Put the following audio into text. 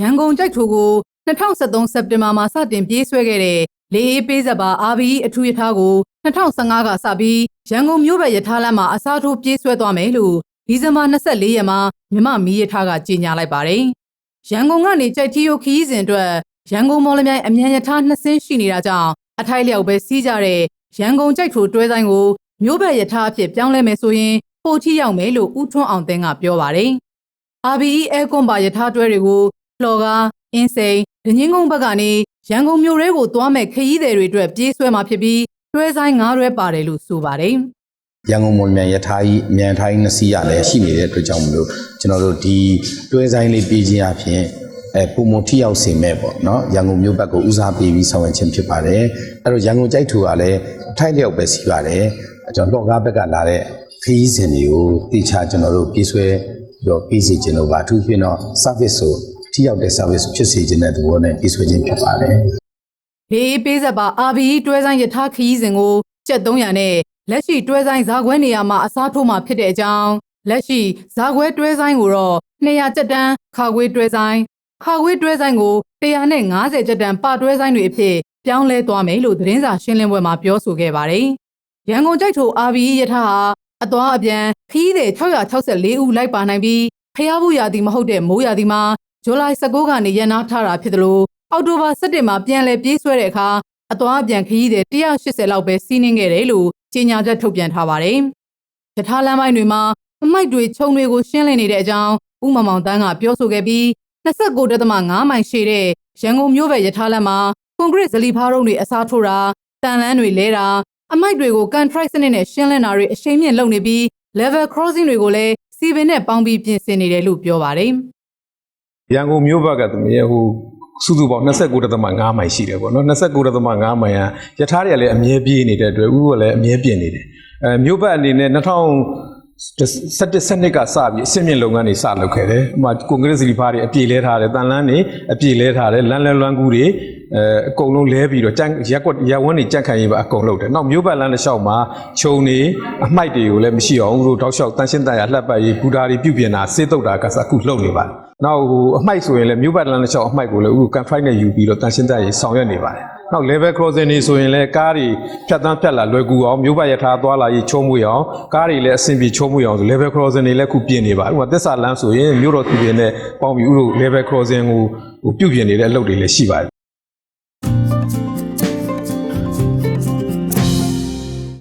ရန်ကုန်ကြိုက်ထိုကို2023စက်တင်ဘာမှာစတင်ပြေးဆွဲခဲ့တဲ့လေအေးပေးဆက်ပါ RBE အထူးရထားကို2015ကစပြီးရန်ကုန်မြို့ဘက်ရထားလမ်းမှာအစားထိုးပြေးဆွဲသွားမယ်လို့ဒီဇင်ဘာ24ရက်မှာမြမမီးရထားကကြေညာလိုက်ပါတယ်။ရန်ကုန်ကနေကြိုက်ထီယိုခီးစဉ်အတွက်ရန်ကုန်မော်လမြိုင်အမြန်ရထားနှစ်စင်းရှိနေတာကြောင့်အထိုက်လျောက်ပဲစီးကြတဲ့ရန်ကုန်ကြိုက်ထိုတွဲဆိုင်ကိုမြို့ဘက်ရထားအဖြစ်ပြောင်းလဲမယ်ဆိုရင်ပိုထီရောက်မယ်လို့ဦးထွန်းအောင်သိန်းကပြောပါတယ်။ RBE အဲကွန်ပါရထားတွဲတွေကို လှော်ကားအင်းစိန်ဒညင်းကုန်းဘက်ကနေရန်ကုန်မြို့ရဲကိုသွားမဲ့ခရီးသည်တွေအတွက်ပြေးဆွဲမှာဖြစ်ပြီးတွဲဆိုင်၅တွဲပါတယ်လို့ဆိုပါတယ်ရန်ကုန်မော်လမြိုင်ရထားကြီးအမြန်ထားကြီးနှစ်စီးရလည်းရှိနေတဲ့အတွက်ကြောင့်မလို့ကျွန်တော်တို့ဒီတွဲဆိုင်လေးပြည်ချင်းအဖြစ်အဲပုံမထိရောက်စေမဲ့ပေါ့နော်ရန်ကုန်မြို့ဘက်ကိုဦးစားပေးပြီးဆောင်ရွက်ခြင်းဖြစ်ပါတယ်အဲ့တော့ရန်ကုန်ကြိုက်ထူကလည်းအထိုက်လျောက်ပဲစီးပါတယ်ကျွန်တော်တော့ကားဘက်ကလာတဲ့ခရီးစဉ်တွေကိုတိကျကျွန်တော်တို့ပြေးဆွဲပြီးတော့ပြေးစီခြင်းလို့ပါအထူးဖြင့်တော့ service ဆို ထိရောက်တဲ့ service ဖြစ်စေခြင်းတဲ့သဘောနဲ့ပြေးဆွဲခြင်းဖြစ်ပါတယ်။ဘေးပေးဆက်ပါ RBE တွဲဆိုင်ရထားခရီးစဉ်ကိုကျက်300နဲ့လက်ရှိတွဲဆိုင်ဇာခွဲနေရာမှာအစားထိုးမှာဖြစ်တဲ့အကြောင်းလက်ရှိဇာခွဲတွဲဆိုင်ကိုတော့200ကျက်တန်းခါခွေးတွဲဆိုင်ခါခွေးတွဲဆိုင်ကို150ကျက်တန်းပတွဲဆိုင်တွေအဖြစ်ပြောင်းလဲသွားမယ်လို့သတင်းစာရှင်းလင်းပွဲမှာပြောဆိုခဲ့ပါတယ်။ရန်ကုန်ကြိုက်ထို RBE ရထားဟာအသွားအပြန်ခရီးသည်664ဦးလိုက်ပါနိုင်ပြီးဖျားဘူးရာသီမဟုတ်တဲ့မိုးရာသီမှာ ဇူလိုင်19ကနေရန်နာထားတာဖြစ်တယ်လို့အောက်တိုဘာ17မှာပြန်လည်ပြေးဆွဲတဲ့အခါအသွားအပြန်ခရီးသည်180လောက်ပဲစီးနှင်းခဲ့တယ်လို့ကြေညာချက်ထုတ်ပြန်ထားပါတယ်။ရထားလမ်းပိုင်းတွေမှာအမိုက်တွေခြုံတွေကိုရှင်းလင်းနေတဲ့အကြောင်းဦးမောင်မောင်တန်းကပြောဆိုခဲ့ပြီး29.5မိုင်ရှည်တဲ့ရန်ကုန်မြို့ဘက်ရထားလမ်းမှာကွန်ကရစ်ဇလီဖားရုံတွေအစားထိုးတာတန်လန်းတွေလဲတာအမိုက်တွေကို contract စနစ်နဲ့ရှင်းလင်းတာတွေအရှိန်မြင့်လုပ်နေပြီး level crossing တွေကိုလည်းစီပင်နဲ့ပေါင်းပြီးပြင်ဆင်နေတယ်လို့ပြောပါတယ်။ ရန်ကုန်မြို့ဘက်ကသမီးဟိုစုစုပေါင်း29.5မိုင်ရှိတယ်ပေါ့နော်29.5မိုင်ကယထာတွေကလည်းအမြဲပြေးနေတဲ့အတွက်ဥကလည်းအမြဲပြင်နေတယ်အဲမြို့ဘက်အနေနဲ့ 2017စနစ်ကစပြီးအစစ်မြင့်လုပ်ငန်းတွေစလုပ်ခဲ့တယ်ဥပမာကွန်ကရစ်စီဖားတွေအပြေလဲထားတယ်တန်လန်းတွေအပြေလဲထားတယ်လမ်းလဲလွမ်းကူးတွေအဲအကုန်လုံးလဲပြီးတော့ကြက်ရက်ကွက်ရက်ဝန်းတွေကြက်ခံရေးပါအကုန်လုပ်တယ်နောက်မြို့ဘက်လမ်းတစ်လျှောက်မှာခြုံတွေအမိုက်တွေကိုလည်းမရှိအောင်ဥတို့တောက်လျှောက်တန်ရှင်းတန်ရလှပ်ပတ်ရေးဘူတာတွေပြုပြင်တာစေးတုတ်တာကစအခုလုပ်နေပါတယ်နောက်ဟိုအမိုက်ဆိုရင်လည်းမြို့ဘက်လမ်းတစ်လျှောက်အမိုက်ကိုလည်းဥကန်ဖိုက်နဲ့ယူပြီးတော့တန်ရှင်းတန်ရေးဆောင်ရွက်နေပါတယ် နောက် level crossing တွေဆိုရင်လည်းကားတွေဖြတ်တန်းဖြတ်လာလွယ်ကူအောင်မြို့ဘက်ရထားသွားလာရေးချုံးမွေအောင်ကားတွေလည်းအဆင်ပြေချုံးမွေအောင်ဆို level crossing တွေလည်းခုပြင်နေပါဥပမာသစ္စာလမ်းဆိုရင်မြို့တော်သူတွေနဲ့ပေါင်းပြီးဥတို့ level crossing ကိုဟိုပြုပြင်နေတဲ့အလုပ်တွေလည်းရှိပါတယ်